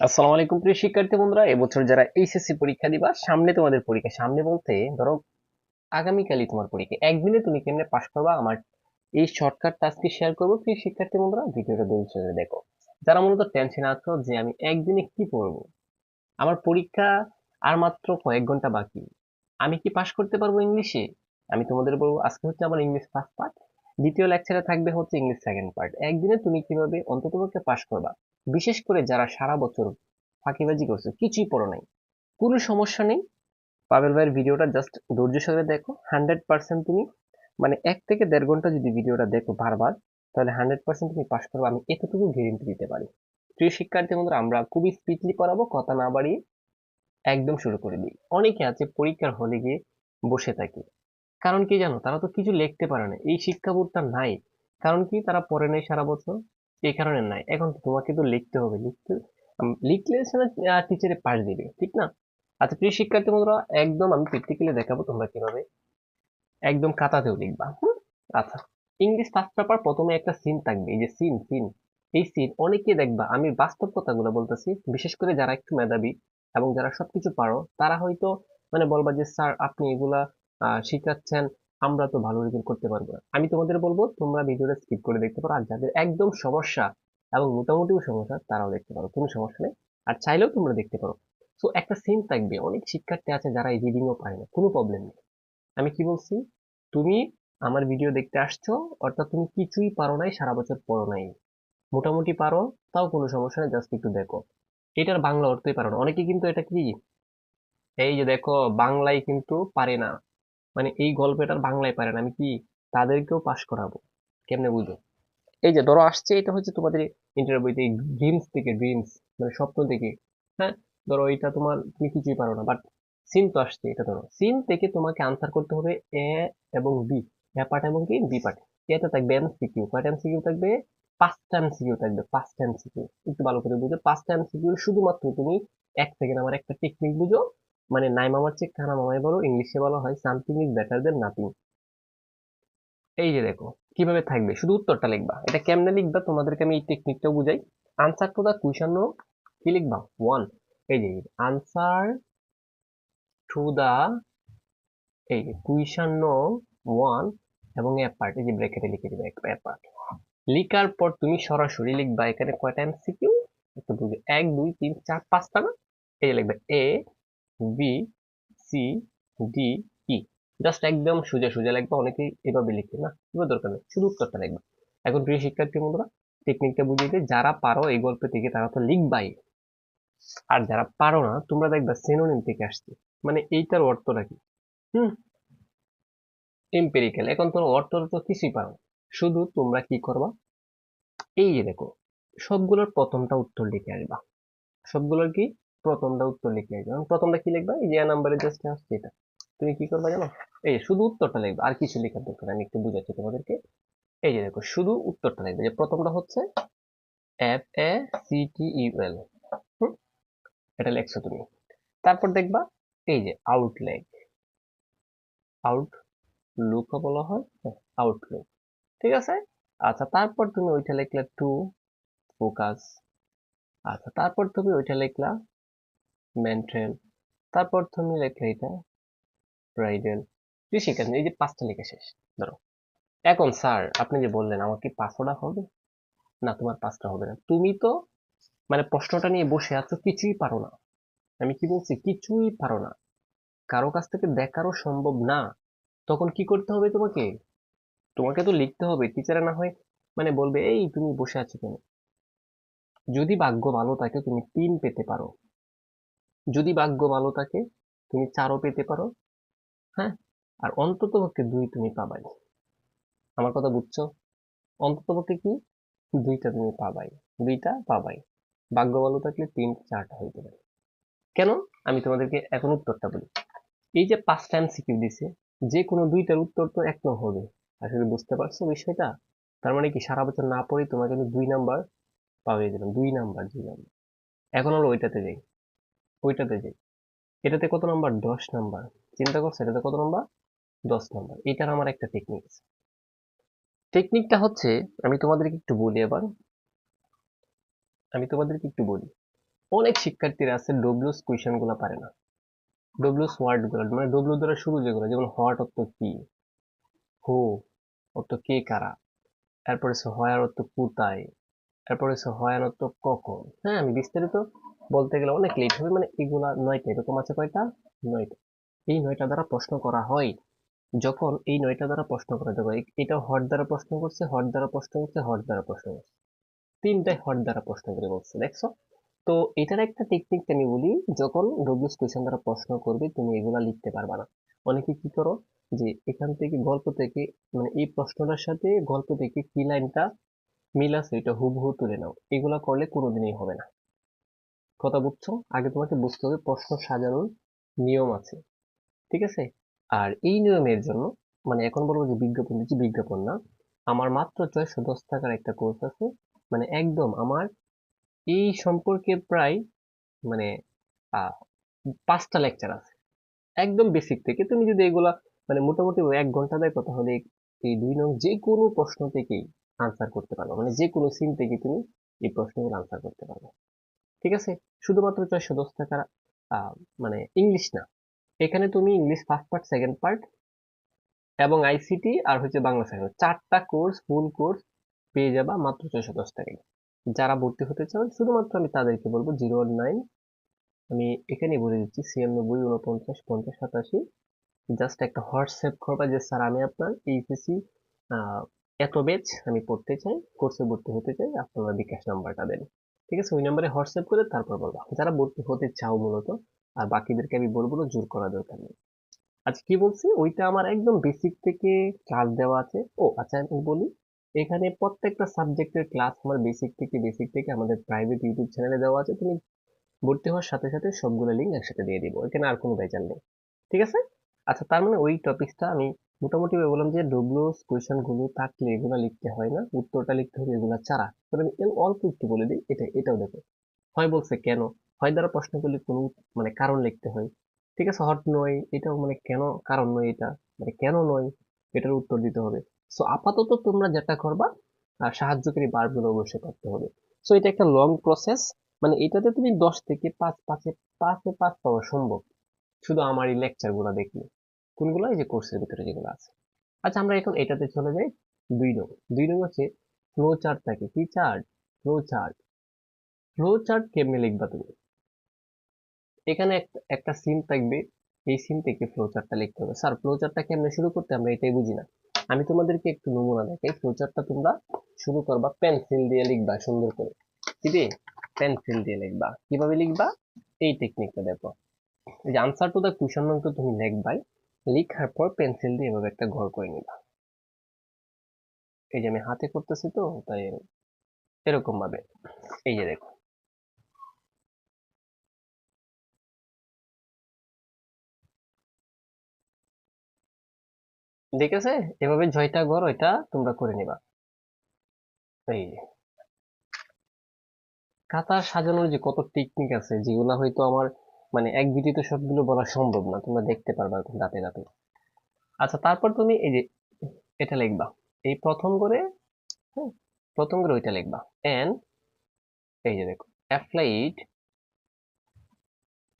আসসালামু আলাইকুম, প্রিয় শিক্ষার্থী বন্ধুরা। এবছর যারা এইচএসসি পরীক্ষা দিবা, সামনে তোমাদের পরীক্ষা, সামনে বলতে ধরো আগামীকালই তোমার পরীক্ষা। একদিনে তুমি কেমনে পাশ করবা? আমার এই শর্টকাটটা আজকে শেয়ার করব। প্রিয় শিক্ষার্থী বন্ধুরা, ভিডিওটা ধৈর্য ধরে দেখো। যারা মূলত টেনশনে আছো যে আমি একদিনে কি পড়ব? আমার পরীক্ষা আর মাত্র কয়েক ঘণ্টা বাকি। আমি কি পাশ করতে পারব ইংলিশে? আমি তোমাদের বলব, আজকে হচ্ছে আমার ইংলিশ ফার্স্ট পার্ট দ্বিতীয় লেকচারে থাকবে হচ্ছে ইংলিশ সেকেন্ড পার্ট একদিনে তুমি কীভাবে অন্ততপক্ষে পাশ করবা? বিশেষ করে যারা সারা বছর ফাঁকিবাজি করছে, কিছুই পড়ো নাই। কোনো সমস্যা নেই। পাবেল ভাইয়ের ভিডিওটা জাস্ট ধৈর্য সহকারে দেখো। হান্ড্রেড পার্সেন্ট তুমি মানে এক থেকে দেড় ঘণ্টা যদি ভিডিওটা দেখো বারবার, তাহলে হান্ড্রেড পার্সেন্ট তুমি পাস করবে। আমি এতটুকু গ্যারেন্টি দিতে পারি। প্রিয় শিক্ষার্থী বন্ধুরা, আমরা খুবই স্পিডলি পড়াবো কথা না বাড়িয়ে একদম শুরু করে দিই। অনেকে আছে পরীক্ষার হলে গিয়ে বসে থাকে। কারণ কি জানো, তারা তো কিছু লিখতে পারে না। এই শিক্ষা শিক্ষাবোধটা নাই। কারণ কি, তারা পড়ে নেই সারা বছর। এই কারণে নাই। এখন তোমাকে তো লিখতে হবে। লিখতে লিখলে টিচারে পাশ দিবে, ঠিক না? আচ্ছা প্রিয় শিক্ষার্থী বন্ধুরা, একদম আমি প্র্যাকটিক্যালি দেখাবো তোমরা কীভাবে একদম খাতাতেও লিখবা আচ্ছা ইংলিশ ফার্স্ট পেপার প্রথমে একটা সিন থাকবে। এই যে সিন সিন এই সিন অনেকে দেখবা, আমি বাস্তব কথাগুলো বলতেছি, বিশেষ করে যারা একটু মেধাবী এবং যারা সবকিছু পারো, তারা হয়তো মানে বলবা যে, স্যার, আপনি এগুলা শিখাচ্ছেন আমরা তো ভালো রেজাল্ট করতে পারব না। আমি তোমাদের বলব, তোমরা ভিডিওটা স্কিপ করে দেখতে পারো, আর যাদের একদম সমস্যা এবং মোটামুটিও সমস্যা, তারাও দেখতে পারো, কোনো সমস্যা নেই। আর চাইলেও তোমরা দেখতে পারো। তো একটা সিন থাকবে, অনেক শিক্ষার্থী আছে যারা এই রিডিংও পারে না, কোনো প্রবলেম নেই। আমি কি বলছি? তুমি আমার ভিডিও দেখতে আসছো, অর্থাৎ তুমি কিছুই পারো নাই, সারা বছর পড়ো নাই। মোটামুটি পারো, তাও কোনো সমস্যা নেই জাস্ট একটু দেখো। এটার বাংলা অর্থই পারো না। অনেকে কিন্তু এটা কি, এই যে দেখো, বাংলায় কিন্তু পারে না। মানে এই গল্পটার বাংলায় পারে না, আমি কি তাদেরকেও পাশ করাবো? কেমনে বুঝো এই যে ধরো আসছে, এটা হচ্ছে তোমাদের ইন্টারভিউতে ড্রিমস থেকে ড্রিমস মানে স্বপ্ন থেকে। হ্যাঁ? ধরো এটা তোমার, তুমি কিছুই পারো না বাট সিন তো আসছে, এটা ধরো। সিন থেকে তোমাকে আনসার করতে হবে এ এবং বি এ পার্ট এবং কি? বি পার্ট এতে থাকবে এমসিকিউ কয়টা এমসিকিউ থাকবে পাঁচটা এমসিকিউ থাকবে পাঁচটা এমসিকিউ একটু ভালো করে বুঝো পাঁচটা এমসিকিউ শুধুমাত্র তুমি এক সেকেন্ড আমার একটা টেকনিক বুঝো মানে নাই মামার চেয়ে কানা মামাই বলো, ইংলিশে বলা হয় something is better than nothing এই যে দেখো, কীভাবে থাকবে? শুধু উত্তরটা লিখবা। এটা কেমনে লিখবা? তোমাদেরকে আমি এই টেকনিকটাও বুঝাই। আনসার টু দা কুয়েশন কি লিখবা? ওয়ান এই যে আনসার টু দা এই যে কুয়েশন ওয়ান এবং এ পার্ট এই যে ব্র্যাকেটে লিখে দিবে এ পার্ট লিখার পর তুমি সরাসরি লিখবা এখানে কয়টা এমসিকিউ একটু বুঝে। এক, দুই, তিন, চার, পাঁচটা না? এই যে লিখবে A B C D E just একদম সোজা সোজা লিখবা অনেকেই এভাবে লিখে না। এবার দরকার নেই, শুধু উত্তরটা লিখবা এখন প্রিয় শিক্ষার্থী বন্ধুরা টেকনিকটা বুঝিয়ে দিই। যারা পারো এই গল্প থেকে, তারা তো লিখবাই। আর যারা পারো না, তোমরা দেখবা সিনোনিম থেকে আসছে। মানে এইটার অর্থটা কি? হুম? এম্পেরিক্যাল এখন তোর অর্থ তো কিছুই পারো। শুধু তোমরা কি করবা? এই দেখো, সবগুলোর প্রথমটা উত্তর লিখে আসবা। সবগুলোর কি? প্রথমটা উত্তর লিখে এবং প্রথমটা কি লিখবা? এই যে নাম্বারে জাস্ট আসছে এটা। তুমি কি করবা জানো? এই শুধু উত্তরটা লিখবা। আর কিছু লেখার দরকার আমি একটু বুঝাচ্ছি তোমাদেরকে। এই যে দেখো, শুধু উত্তরটা লিখবে। যে প্রথমটা হচ্ছে এফ এ সি টি হুম? এটা লেখছো তুমি। তারপর দেখবা, এই যে আউটলেক আউট লুকও বলা হয় আউটলুক ঠিক আছে? আচ্ছা তারপর তুমি ওইটা লিখলা টু ফোকাস আচ্ছা তারপর তুমি ওইটা লিখলা মেন্টেন তারপর তুমি লিখলে এটা ব্রাইডাল সেখানে এই যে পাঁচটা লেখা শেষ, ধরো। এখন স্যার, আপনি যে বললেন, আমার কি পাঁচটা হবে? না, তোমার পাঁচটা হবে না। তুমি তো মানে প্রশ্নটা নিয়ে বসে আছো, কিছুই পারো না। আমি কি বলছি? কিছুই পারো না। কারও কাছ থেকে দেখারও সম্ভব না। তখন কি করতে হবে তোমাকে? তোমাকে তো লিখতে হবে। টিচারে না হয় মানে বলবে, এই, তুমি বসে আছো কেন? যদি ভাগ্য ভালো থাকে, তুমি তিন পেতে পারো। যদি ভাগ্য ভালো থাকে, তুমি চারও পেতে পারো। হ্যাঁ? আর অন্তত পক্ষে দুই তুমি পাবাই। আমার কথা বুঝছ? অন্তত পক্ষে কি? দুইটা তুমি পাবাই। দুইটা পাবাই। ভাগ্য ভালো থাকলে তিন চারটা হইতে পারে কেন? আমি তোমাদেরকে এখন উত্তরটা বলি। এই যে পাঁচটা এমসিকিউ দিছে? যে কোনো দুইটার উত্তর তো এক ন হবে। আসলে বুঝতে পারছ বিষয়টা? তার মানে কি সারা বছর না পড়ে তোমাকে আমি দুই নাম্বার পাওয়াই দিলাম দুই নাম্বার দুই নাম্বার। এখন হলো ওইটাতে যাই। ওইটাতে যাই। এটাতে কত নাম্বার? দশ নাম্বার। চিন্তা করছ? এটাতে কত নাম্বার? দশ নাম্বার। এটার আমার একটা টেকনিক আছে। টেকনিকটা হচ্ছে, আমি তোমাদেরকে একটু বলি এবার। আমি তোমাদেরকে একটু বলি। অনেক শিক্ষার্থীরা আছে ডব্লিউস কোয়েশনগুলো পারে না। ডব্লিউস ওয়ার্ডগুলো মানে ডব্লিউ দ্বারা শুরু যেগুলো, যেমন হোয়াট অর্থ কি? হু অর্থ কে কারা? এরপরে হচ্ছে হয়ার অর্থ কোথায়? এরপরে হচ্ছে হয়ার অর্থ কখন? হ্যাঁ আমি বিস্তারিত বলতে গেলে অনেক লেট হবে মানে এগুলা নয়টা এরকম আছে কয়টা? নয়টা এই নয়টা দ্বারা প্রশ্ন করা হয়। যখন এই নয়টা দ্বারা প্রশ্ন করা যাবে এটা হট দ্বারা প্রশ্ন করছে হট দ্বারা প্রশ্ন করছে হট দ্বারা প্রশ্ন করছে। তিনটাই হট দ্বারা প্রশ্ন করে বলছে, দেখছ? তো এটার একটা টেকনিক আমি বলি, যখন ডব্লিউস কোয়েশন দ্বারা প্রশ্ন করবে, তুমি এগুলা লিখতে পারবা না। অনেকে কি করো? যে এখান থেকে গল্প থেকে মানে এই প্রশ্নটার সাথে গল্প থেকে কি লাইনটা মিল আছে এটা হুবহু তুলে নাও। এগুলা করলে কোনোদিনই হবে না। কথা বুঝছ আগে তোমাকে বুঝতে হবে প্রশ্ন সাজানোর নিয়ম আছে। ঠিক আছে? আর এই নিয়মের জন্য মানে এখন বলব যে বিজ্ঞাপন দিচ্ছি বিজ্ঞাপন না, আমার মাত্র ছয়শো দশ টাকার একটা কোর্স আছে। মানে একদম আমার এই সম্পর্কে প্রায় মানে পাঁচটা লেকচার আছে। একদম বেসিক থেকে। তুমি যদি এগুলা মানে মোটামুটি এক ঘণ্টা দেয় কথা হলে এই দুই নং যে কোনো প্রশ্ন থেকেই আনসার করতে পারবে। মানে যে কোনো সিন থেকে তুমি এই প্রশ্নগুলো আনসার করতে পারবে। ঠিক আছে? শুধুমাত্র ছয়শো দশ আহ, মানে ইংলিশ না। এখানে তুমি English first part second part এবং আইসিটি আর হচ্ছে বাংলা সাহিত্য চারটা কোর্স ফুল কোর্স পেয়ে যাবা মাত্র ছয়শো দশ টাকায়। যারা ভর্তি হতে চান শুধুমাত্র আমি তাদেরকে বলব জিরো নাইন আমি এখানে বলে দিচ্ছি ছিয়ানব্বই উনপঞ্চাশ পঞ্চাশ সাতাশি। জাস্ট একটা হোয়াটসঅ্যাপ করবা যে স্যার আমি আপনার এইচএসসি এত বেচ আমি পড়তে চাই কোর্সে ভর্তি হতে চাই আপনারা বিকাশ নাম্বারটা দেন। ঠিক আছে? ওই নাম্বারে হোয়াটসঅ্যাপ করে তারপর বলবা। যারা ভর্তি হতে চাও মূলত, আর বাকিদেরকে আমি বলব না, জোর করা দরকার নেই। আচ্ছা কি বলছি? ওইটা আমার একদম বেসিক থেকে ক্লাস দেওয়া আছে। ও আচ্ছা আমি বলি, এখানে প্রত্যেকটা সাবজেক্টের ক্লাস আমার বেসিক থেকে বেসিক থেকে আমাদের প্রাইভেট ইউটিউব চ্যানেলে দেওয়া আছে। তুমি ভর্তি হওয়ার সাথে সাথে সবগুলো লিঙ্ক একসাথে দিয়ে দিব। এখানে আর কোনো বেচার নেই। ঠিক আছে? আচ্ছা তার মানে ওই টপিকসটা আমি মোটামুটি বললাম যে ডব্লিউস কোয়েশনগুলো থাকলে এগুলো লিখতে হয় না, উত্তরটা লিখতে হবে এগুলো ছাড়া। তবে আমি অল্প একটু বলে দিই, এটা, এটাও দেখো। হয় বলছে কেন? হয় দ্বারা প্রশ্ন করলে কোনো মানে কারণ লিখতে হয়। ঠিক আছে, হট নয়, এটাও মানে কেন কারণ নয় এটা? মানে কেন নয়? এটার উত্তর দিতে হবে। সো আপাতত তোমরা যেটা করবা আর সাহায্যকারী বারগুলো অবশ্যই করতে হবে। সো এটা একটা লং প্রসেস মানে এটাতে তুমি দশ থেকে পাঁচ, পাঁচে পাঁচে পাঁচ পাওয়া সম্ভব। শুধু আমার এই লেকচারগুলো দেখলে। কোনগুলো? এই যে কোর্সের ভিতরে যেগুলো আছে। আচ্ছা আমরা এখন এটাতে চলে যাই। দুই নং। দুই নং হচ্ছে ফ্লো চার্ট থাকে কি chart flow chart flow chart কেমনে লিখবা তুমি? এখানে একটা সিন থাকবে। এই সিন থেকে ফ্লো চার্টটা লিখতে হবে। স্যার ফ্লো চার্টটা কেমনে শুরু করতে আমরা এটাই বুঝি না। আমি তোমাদেরকে একটু নমুনা দেখাই। ফ্লো চার্টটা তোমরা শুরু করবা পেন্সিল দিয়ে লিখবা সুন্দর করে। কি দিয়ে পেন্সিল দিয়ে লিখবা। কীভাবে লিখবা? এই টেকনিকটা দেখো। এই যে আনসার টু দ্য কোয়েশন তো তুমি লিখবাই। লিখার পর পেন্সিল দিয়ে এভাবে একটা ঘর করে নিবা এই যে আমি হাতে করতেছি তো, তাই এরকম ভাবে। এই যে দেখো দেখেছে? এভাবে জয়টা ঘর ওইটা তোমরা করে নিবা। এই কাতার সাজানোর যে কত টেকনিক আছে, যেগুলো হয়তো আমার মানে এক ভিডিওতে সবগুলো বলা সম্ভব না তোমরা দেখতে পারবা এখন দাঁতে আচ্ছা তারপর তুমি এই যে এটা লিখবা। এই প্রথম করে হ্যাঁ, প্রথম করে ওইটা লিখবা। এন এই যে দেখো অ্যাপ্লাইড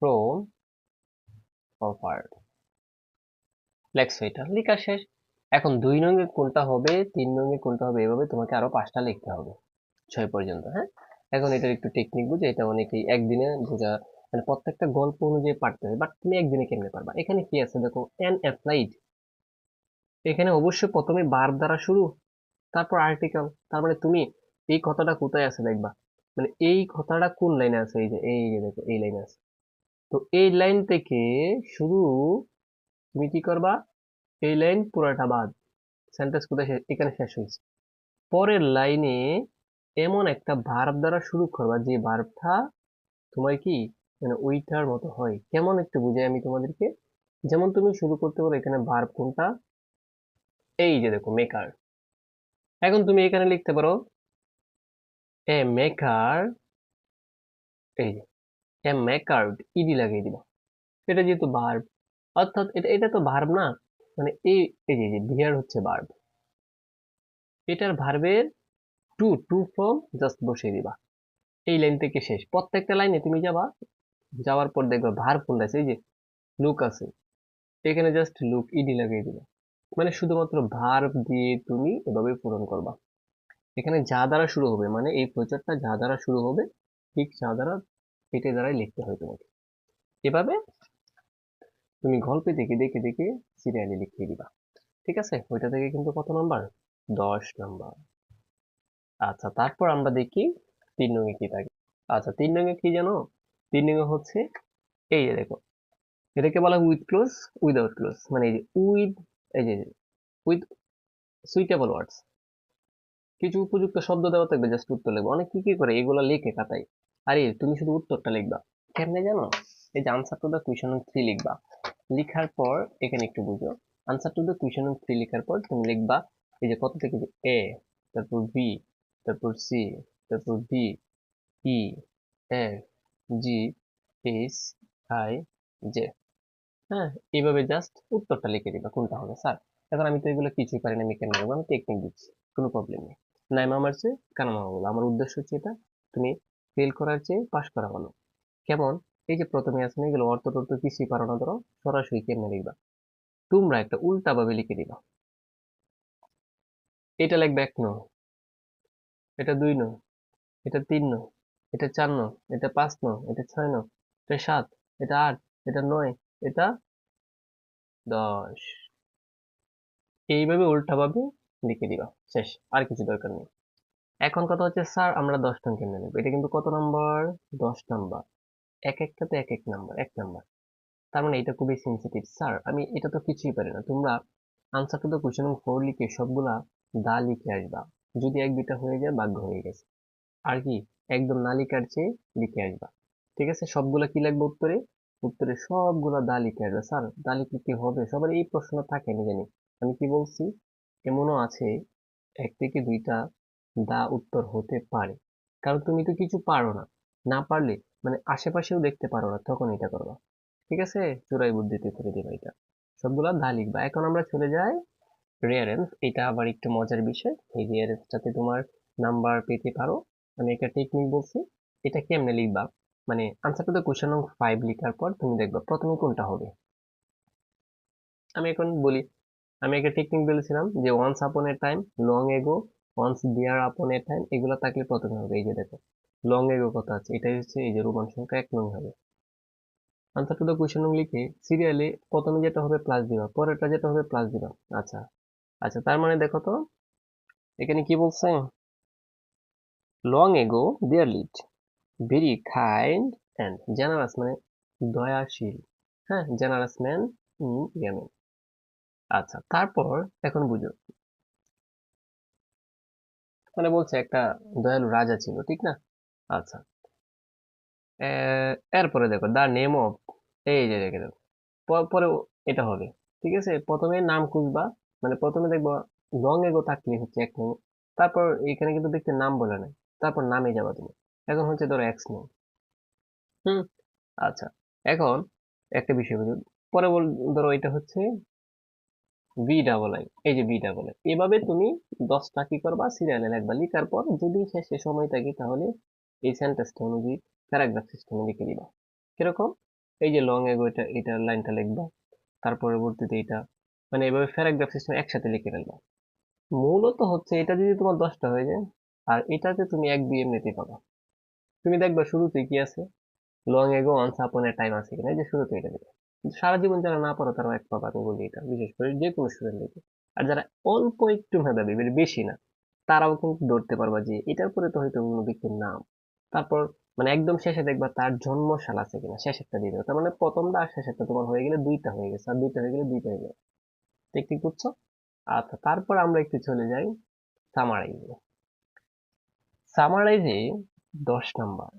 ফ্রম অফার লেখছো এটা লেখা শেষ। এখন দুই নঙ্গে কোনটা হবে তিন নঙ্গে কোনটা হবে এভাবে তোমাকে আরও পাঁচটা লিখতে হবে। ছয় পর্যন্ত হ্যাঁ? এখন এটার একটু টেকনিক বুঝে এটা অনেকেই একদিনে বোঝা মানে প্রত্যেকটা গল্প অনুযায়ী পারতে হবে। বাট তুমি একদিনে কেমনে পারবা? এখানে কি আছে? দেখো অ্যান অ্যাপ্লাইড এখানে অবশ্যই প্রথমে বার দ্বারা শুরু, তারপর আর্টিকেল তার মানে তুমি এই কথাটা কোথায় আছে দেখবা? মানে এই কথাটা কোন লাইনে আছে? এই যে এই যে দেখো, এই লাইনে আছে। তো এই লাইন থেকে শুরু, তুমি কি করবা? এই লাইন পুরাটা বাদ। সেন্টেন্স কোথায় এখানে শেষ হয়েছে। পরের লাইনে এমন একটা ভার্ব দ্বারা শুরু করবা, যে ভার্বটা তোমার কি? মানে ওইটার মতো হয়। কেমন একটু বুঝাই আমি তোমাদেরকে? যেমন তুমি শুরু করতে পারো এখানে ভার্ব কোনটা? এই যে দেখো মেকার এখন তুমি এখানে লিখতে পারো এ মেকার এই যে এ মেকার ইডি লাগিয়ে দিবা। এটা যেহেতু ভার্ব অর্থাৎ এটা এটা তো ভার্ব না মানে এই এই যে বিহার হচ্ছে ভার্ব এটার ভার্বের টু টু ফর্ম জাস্ট বসিয়ে দিবা। এই লাইন থেকে শেষ। প্রত্যেকটা লাইনে তুমি যাবা যাওয়ার পর দেখবা ভার কোনটা আছে, এই যে লুক আছে। এখানে জাস্ট লুক ইডি লাগিয়ে দিবে। মানে শুধুমাত্র ভার দিয়ে তুমি এভাবে পূরণ করবা। এখানে যা দ্বারা শুরু হবে মানে এই প্রচারটা যা দ্বারা শুরু হবে, ঠিক যা দ্বারা এটাই দ্বারাই লিখতে হয় তোমাকে। এভাবে তুমি গল্পে দেখে দেখে দেখে সিরিয়ালি লিখিয়ে দিবা। ঠিক আছে? ওইটা থেকে কিন্তু কত নাম্বার দশ নাম্বার আচ্ছা তারপর আমরা দেখি তিন রঙে কি থাকে। আচ্ছা তিন রঙে কি জানো? তিন হচ্ছে এই যে দেখো। এটাকে বলা উইথ ক্লোজ উইদাউট ক্লোজ মানে এই যে উইথ এই যে উইথ সুইটেবল ওয়ার্ডস কিছু উপযুক্ত শব্দ দেওয়া থাকবে জাস্ট উত্তর লিখবে। অনেক কি কি করে, এগুলো লিখে খাতায়। আরে, তুমি শুধু উত্তরটা লিখবা। কেমনে জানো? এই যে answer to the question three লিখবা। লিখার পর, এখানে একটু বুঝো। Answer to the question three লেখার পর, তুমি লিখবা এই যে কত থেকে এ তারপর বি তারপর সি তারপর D E F G H I J হ্যাঁ এইভাবে জাস্ট উত্তরটা লিখে দিবা, কোনটা হবে স্যার এখন আমি তো এগুলো কিছুই পারি না, আমি কেন আমি টেকনিক দিচ্ছি, কোনো প্রবলেম নেই। নাইমা আমার চেয়ে কানামা বলো আমার উদ্দেশ্য হচ্ছে এটা, তুমি ফেল করার চেয়ে পাশ করা ভালো। কেমন? এই যে প্রথমে আছে না, এগুলো অর্থ টর্থ কিছুই পারো না, ধরো, সরাসরি কেমনে লিখবা? তোমরা একটা উল্টা ভাবে লিখে দিবা। এটা লিখবে এক ন, এটা দুই ন, এটা তিন ন এটা চার ন, এটা পাঁচ ন, এটা ছয় ন, এটা সাত, এটা আট, এটা নয়, এটা দশ। এইভাবে উল্টাভাবে লিখে দিবা। শেষ, আর কিছু দরকার নেই। এখন কথা হচ্ছে, স্যার, আমরা দশ টন কেমনে নেব? এটা কিন্তু কত নাম্বার? দশ নাম্বার। এক একটাতে এক এক নাম্বার এক নাম্বার। তার মানে এটা খুবই সেন্সিটিভ স্যার। আমি এটা তো কিছুই পারি না। তোমরা আনসার টু দ্য ফোর লিখে সবগুলা দা লিখে আসবা। যদি এক দুটা হয়ে যায় ভাগ্য হয়ে গেছে। আর কি? একদম নালিকার চেয়ে লিখে আসবা। ঠিক আছে? সবগুলা কি লাগবে উত্তরে? উত্তরে সবগুলা দা লিখে আসবে। স্যার, দা লিখলে কি হবে? সবার এই প্রশ্ন থাকে, আমি জানি। আমি কি বলছি? এমনও আছে, এক থেকে দুইটা দা উত্তর হতে পারে। কারণ তুমি তো কিছু পারো না। না পারলে মানে আশেপাশেও দেখতে পারো না, তখন এটা করবা। ঠিক আছে? চোরাই বুদ্ধিতে করে দিবা এটা। সবগুলা দা লিখবা। এখন আমরা চলে যাই রেয়ারেন্স এটা আবার একটু মজার বিষয়। এই রেয়ারেন্সটাতে তোমার নাম্বার পেতে পারো। আমি একটা টেকনিক বলছি, এটা কেমনে লিখবা? মানে আনসার টু দ্য কোশ্চেন নং ফাইভ লিখার পর তুমি দেখবা প্রথমে কোনটা হবে। আমি এখন বলি, আমি একটা টেকনিক বলেছিলাম যে once upon a time long ago once there upon a time এগুলো থাকলে প্রথমে হবে, এই যে দেখো লং এগো কথা আছে, এটাই হচ্ছে এই যে রোমান সংখ্যা এক নং হবে। আনসার টু দ্য কোয়েশ্চেন নং লিখে সিরিয়ালে প্রথমে যেটা হবে প্লাস দিবা, পরেরটা যেটা হবে প্লাস দিবা। আচ্ছা আচ্ছা তার মানে দেখো তো, এখানে কি বলছে? Long ago there lived very kind and generous মানে দয়াশীল। হ্যাঁ জেনারাস ম্যান ইন ইয়ামেন আচ্ছা তারপর এখন বুঝো। মানে বলছে একটা দয়ালু রাজা ছিল, ঠিক না? আচ্ছা। এরপরে দেখো দ্য নেম অফ এই যে, দেখে দেখো পরে এটা হবে, ঠিক আছে? প্রথমে নাম খুঁজবা মানে প্রথমে দেখব লং এগো থাকলে হচ্ছে এক নেম। তারপর এখানে কিন্তু দেখতে নাম বলে নাই। তারপর নামে যাবা তুমি। এখন হচ্ছে ধরো এক্স নেম হুম। আচ্ছা এখন একটা বিষয় বুঝো। পরে বল ধরো এটা হচ্ছে বি ডাবল আই এই যে বি ডাবল আই এভাবে তুমি দশটা কি করবা? সিরিয়ালে লিখবা লিখার পর যদি শেষে সময় থাকে তাহলে এই সেন্টেন্সটা অনুযায়ী প্যারাগ্রাফ সিস্টেমে লিখে দিবা। কীরকম? এই যে লং এগো এটা এটা লাইনটা লিখবা তার পরবর্তীতে এটা মানে এভাবে প্যারাগ্রাফ সিস্টেম একসাথে লিখে ফেলবা। মূলত হচ্ছে এটা যদি তোমার দশটা হয়ে যায় আর এটাতে তুমি এক দুই এমনিতেই পাবা তুমি দেখবা শুরুতে কি আছে? Long ago once upon a time আছে কিনা? যে শুরুতে এটা দিবে সারা জীবন যারা না পারো তারা এক পাবা আমি বলি এটা, বিশেষ করে যে কোনো স্টুডেন্টকে আর যারা অল্প একটু মেধাবী মানে বেশি না, তারাও কিন্তু ধরতে পারবা যে এটার পরে তো হয়তো অন্য ব্যক্তির নাম। তারপর মানে একদম শেষে দেখবা তার জন্মসাল আছে কিনা, শেষেরটা দিয়ে দেবে। তার মানে প্রথমটা আর শেষেরটা তোমার হয়ে গেলে দুইটা হয়ে গেছে, আর দুইটা হয়ে গেলে দুইটা হয়ে গেলে। ঠিক বুঝছ? আচ্ছা তারপর আমরা একটু চলে যাই সামারাইজে সামারাইজে দশ নাম্বার।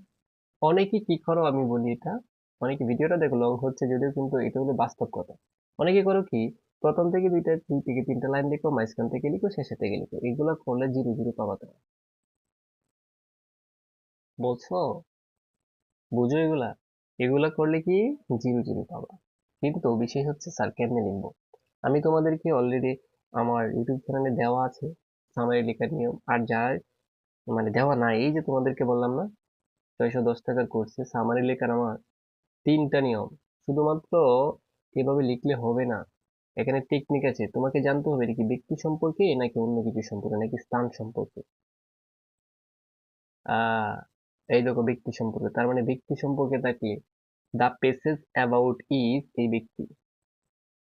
অনেকে কি করো, আমি বলি এটা, অনেকে ভিডিওটা দেখো লং হচ্ছে যদিও কিন্তু এটা হলো বাস্তব কথা। অনেকে করো কি, প্রথম থেকে দুইটা দুই থেকে তিনটা লাইন লিখো মাঝখান থেকে লিখো শেষে থেকে লিখো। এগুলো করলে জিরো জিরো পাবা তো বলছো? বুঝো এগুলা? এগুলা করলে কি? জিরো জিরো পাবা। কিন্তু বিশেষ হচ্ছে স্যার কেমনে লিখব? আমি তোমাদেরকে অলরেডি আমার ইউটিউব চ্যানেলে দেওয়া আছে সামারি লেখার নিয়ম। আর যার মানে দেওয়া নাই, এই যে তোমাদেরকে বললাম না? ছয়শো দশ টাকার কোর্সে সামারি লেখার আমার তিনটা নিয়ম। শুধুমাত্র এভাবে লিখলে হবে না। এখানে টেকনিক আছে। তোমাকে জানতে হবে এটা কি ব্যক্তি সম্পর্কে নাকি অন্য কিছু সম্পর্কে, নাকি স্থান সম্পর্কে? এই দেখো ব্যক্তি সম্পর্কে। তার মানে ব্যক্তি সম্পর্কে থাকলে দ্য পেসেজ অ্যাবাউট ইজ এই ব্যক্তি।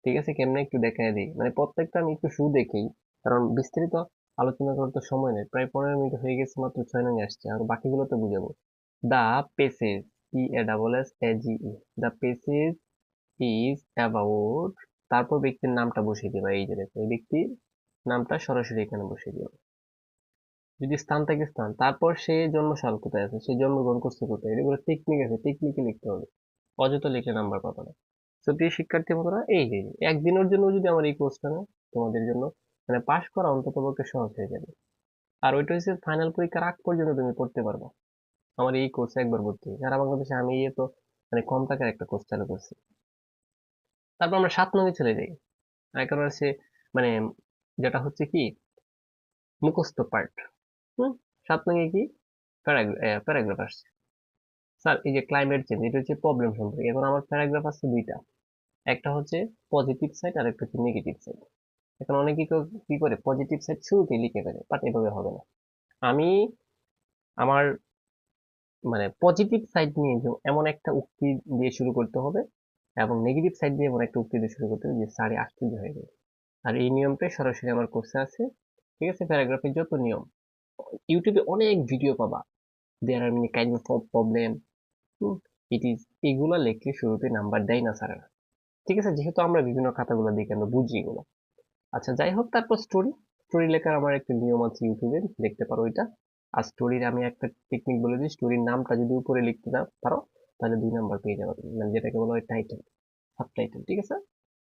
ঠিক আছে? কেমনে একটু দেখায় দিই। মানে প্রত্যেকটা আমি একটু শু দেখি কারণ বিস্তারিত আলোচনা করার তো সময় নেই। প্রায় পনেরো মিনিট হয়ে গেছে, মাত্র ছয় নং আসছে। আর বাকিগুলো তো বুঝাবো। The passage E A double S A G E the passage is about তারপর ব্যক্তির নামটা বসিয়ে দিবা। এই যে দেখো, এই ব্যক্তির নামটা সরাসরি এখানে বসিয়ে দিবা। যদি স্থান থাকে স্থান। তারপর সে জন্মসাল কোথায় আছে? সে জন্মগ্রহণ করছে কোথায়? এগুলো টেকনিক আছে। টেকনিকে লিখতে হবে। অযথা লিখলে নাম্বার পাবে না। তো প্রিয় শিক্ষার্থী বন্ধুরা, এই যে একদিনের জন্য যদি আমার এই কোর্সটা না তোমাদের জন্য মানে পাশ করা অন্তত পক্ষে সহজ হয়ে যাবে। আর ওইটা হচ্ছে ফাইনাল পরীক্ষার আগ পর্যন্ত তুমি পড়তে পারবে। আমার এই কোর্সে একবার ভর্তি। সারা বাংলাদেশে, আমি ইয়ে তো মানে কম টাকার একটা কোর্স চালু করছি। তারপর আমরা সাত নঙ্গে চলে যাই। এখন হচ্ছে মানে যেটা হচ্ছে কি? মুখস্থ পার্ট হুম? সাত নঙ্গে কি? প্যারাগ্রাফ আসছে। স্যার, এই যে ক্লাইমেট চেঞ্জ এটা হচ্ছে প্রবলেম সম্পর্কে। এখন আমার প্যারাগ্রাফ আছে দুইটা। একটা হচ্ছে পজিটিভ সাইড আর একটা হচ্ছে নেগেটিভ সাইড এখন অনেকে কেউ কি করে পজিটিভ সাইড শুরুতে লিখে ফেলে বাট এভাবে হবে না। আমি আমার মানে পজিটিভ সাইড নিয়ে এমন একটা উক্তি দিয়ে শুরু করতে হবে এবং নেগেটিভ সাইড দিয়ে এমন একটা উক্তি দিয়ে শুরু করতে হবে যে সারে আশ্চর্য হয়ে যাবে আর এই নিয়মটাই সরাসরি আমার কোর্সে আছে। ঠিক আছে প্যারাগ্রাফের যত নিয়ম। ইউটিউবে অনেক ভিডিও পাবা। There are many kind of problem it is এগুলো লিখলে শুরুতে নাম্বার দেয় না স্যারেরা। ঠিক আছে, যেহেতু আমরা বিভিন্ন খাতাগুলো দেখে, আমরা বুঝি এগুলো। আচ্ছা যাই হোক, তারপর স্টোরি স্টোরি লেখার আমার একটা নিয়ম আছে ইউটিউবে দেখতে পারো ওইটা আর স্টোরির আমি একটা টেকনিক বলে দিই স্টোরির নামটা যদি উপরে লিখতে না পারো, তাহলে দুই নাম্বার পেয়ে যাবে। মানে যেটাকে বলা হয় টাইটেল সাব টাইটেল ঠিক আছে?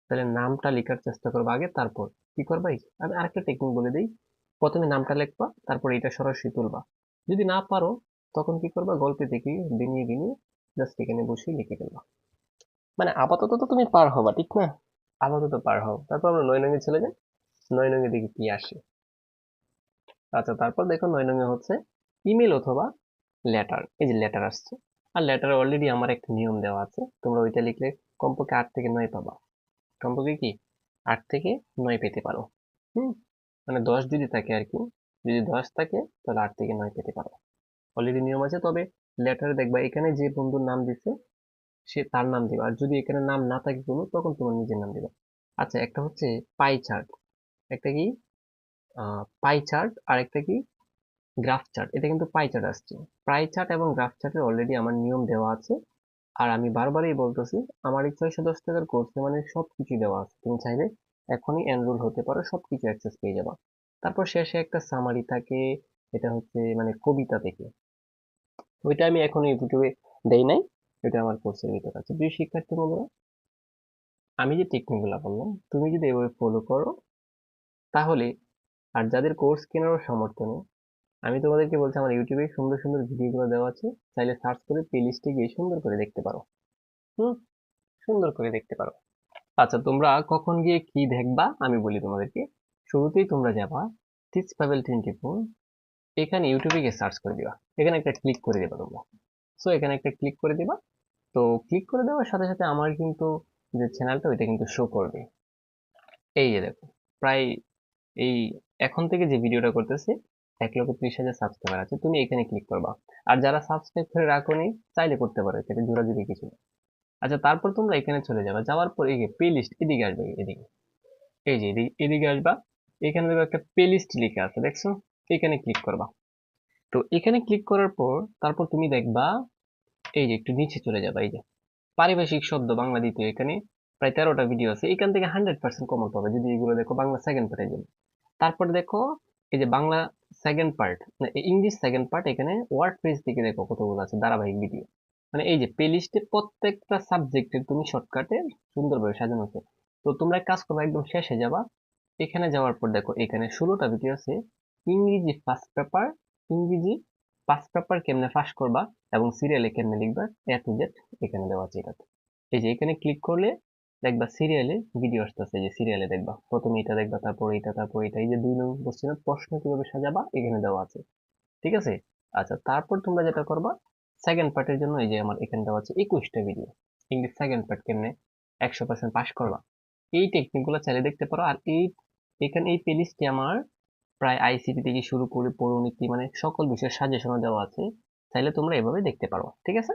তাহলে নামটা লেখার চেষ্টা করব আগে, তারপর কি করবা? আমি আরেকটা টেকনিক বলে দিই। প্রথমে নামটা লিখবা, তারপর এটা সরাসরি তুলবা। যদি না পারো, তখন কি করবা? গল্পে দেখি বিনিয়ে বিনিয়ে জাস্ট এখানে বসে লিখে ফেলবা। মানে আপাতত তো তুমি পার হবা, ঠিক না? আপাতত পার হও। তারপর আমরা নয় নঙ্গে চলে যাই, নয় নঙ্গে দেখি কি আসে? আচ্ছা তারপর দেখো নয় নঙ্গে হচ্ছে ইমেল অথবা লেটার এই যে লেটার আসছে। আর লেটার অলরেডি আমার একটা নিয়ম দেওয়া আছে। তোমরা ওইটা লিখলে কমপক্ষে আট থেকে নয় পাবা। কমপক্ষে কি? আট থেকে নয় পেতে পারো। হুম? মানে দশ যদি থাকে আর কি, যদি দশ থাকে, তাহলে আট থেকে নয় পেতে পারো। অলরেডি নিয়ম আছে। তবে লেটারে দেখবা এখানে যে বন্ধুর নাম দিছে সে তার নাম দিবা। আর যদি এখানে নাম না থাকে কোনো, তখন তোমার নিজের নাম দিবা। আচ্ছা একটা হচ্ছে পাই চার্ট একটা কি? পাই চার্ট আর একটা কি? গ্রাফ চার্ট এটা কিন্তু পাই চার্ট আসছে। পাই চার্ট এবং গ্রাফ চার্টের অলরেডি আমার নিয়ম দেওয়া আছে। আর আমি বারবারই বলতেছি, আমার এই ছয়শো দশ টাকার কোর্সে মানে সব কিছু দেওয়া আছে। তুমি চাইলে এখনই এনরোল হতে পারো সব কিছু অ্যাক্সেস পেয়ে যাবা। তারপর শেষে একটা সামারি থাকে, এটা হচ্ছে মানে কবিতা থেকে। ওইটা আমি এখন ইউটিউবে দেই নাই। এটা আমার কোর্সের ভিতরে আছে। প্রিয় শিক্ষার্থী বন্ধুরা, আমি যে টেকনিকগুলো বললাম, তুমি যদি এভাবে ফলো করো, তাহলে আর যাদের কোর্স কেনারও সামর্থ্য নেই, আমি তোমাদেরকে বলছি আমার ইউটিউবে সুন্দর সুন্দর ভিডিওগুলো দেওয়া আছে, চাইলে সার্চ করে প্লে লিস্টে গিয়ে সুন্দর করে দেখতে পারো। হুম, সুন্দর করে দেখতে পারো। আচ্ছা তোমরা কখন গিয়ে কি দেখবা, আমি বলি তোমাদেরকে। শুরুতেই তোমরা যাবা টিচ পাবেল টোয়েন্টি ফোর এখানে ইউটিউবে গিয়ে সার্চ করে দিবা। এখানে একটা ক্লিক করে দিবা তোমরা। সো এখানে একটা ক্লিক করে দিবা। তো ক্লিক করে দেওয়ার সাথে সাথে আমার কিন্তু যে চ্যানেলটা ওইটা কিন্তু শো করবে। এই যে দেখো, প্রায় এই এখন থেকে যে ভিডিওটা করতেছি, এক লক্ষ ত্রিশ হাজার সাবস্ক্রাইবার আছে। তুমি এখানে ক্লিক করবা। আর যারা সাবস্ক্রাইব করে রাখোনি চাইলে করতে পারো এখানে জোরাজুরি কিছু না আচ্ছা তারপর তোমরা এখানে চলে যাবে। যাওয়ার পর এই যে প্লে লিস্ট এদিকে আসবে, এদিকে। এই যে এদিকে আসবা। এখানে দেখো একটা প্লে লিস্ট লিখে আছে, দেখছ? এখানে ক্লিক করবা। তো এখানে ক্লিক করার পর তারপর তুমি দেখবা, এই যে একটু নিচে চলে যাবা, এই যে পারিভাষিক শব্দ বাংলা দ্বিতীয় এখানে প্রায় তেরোটা ভিডিও আছে, এখান থেকে হান্ড্রেড পার্সেন্ট কমন পাবে, যদি এগুলো দেখো বাংলা সেকেন্ড পার্টে যাবে তারপর দেখো, এই যে Bangla second part English second part এখানে ওয়ার্ড পেজ থেকে দেখো কতগুলো আছে, ধারাবাহিক ভিডিও মানে এই যে প্লে লিস্টে প্রত্যেকটা সাবজেক্টের তুমি শর্টকাটে সুন্দরভাবে সাজানো আছে। তো তোমরা কাজ করবে, একদম শেষে যাবা, এখানে যাওয়ার পর দেখো, এখানে ষোলোটা ভিডিও আছে, ইংরেজি ফার্স্ট পেপার ইংরেজি ফার্স্ট পেপার কেমনে ফাঁস করবা এবং সিরিয়ালে কেমনে লিখবা এ টু এখানে দেওয়া আছে এটাতে। এই যে এখানে ক্লিক করলে দেখবা সিরিয়ালে ভিডিও আসতেছে, যে সিরিয়ালে দেখবা। প্রথমে এটা দেখবা, তারপর এটা তারপর এটা। এই যে দুই নং কোশ্চেনের প্রশ্ন কীভাবে সাজাবা, এখানে দেওয়া আছে। ঠিক আছে? আচ্ছা তারপর তোমরা যেটা করবা সেকেন্ড পার্টের জন্য এই যে আমার এখানে দেওয়া আছে একুশটা ভিডিও ইংলিশ সেকেন্ড পার্ট কেমনে একশো পার্সেন্ট পাস করবা। এই টেকনিকগুলো চালিয়ে দেখতে পারো। আর এই, এখানে এই প্লেলিস্টে আমার প্রায় আইসিটি থেকে শুরু করে পৌরনীতি মানে সকল বিষয়ে সাজেশনও দেওয়া আছে চাইলে তোমরা এভাবে দেখতে পারো, ঠিক আছে?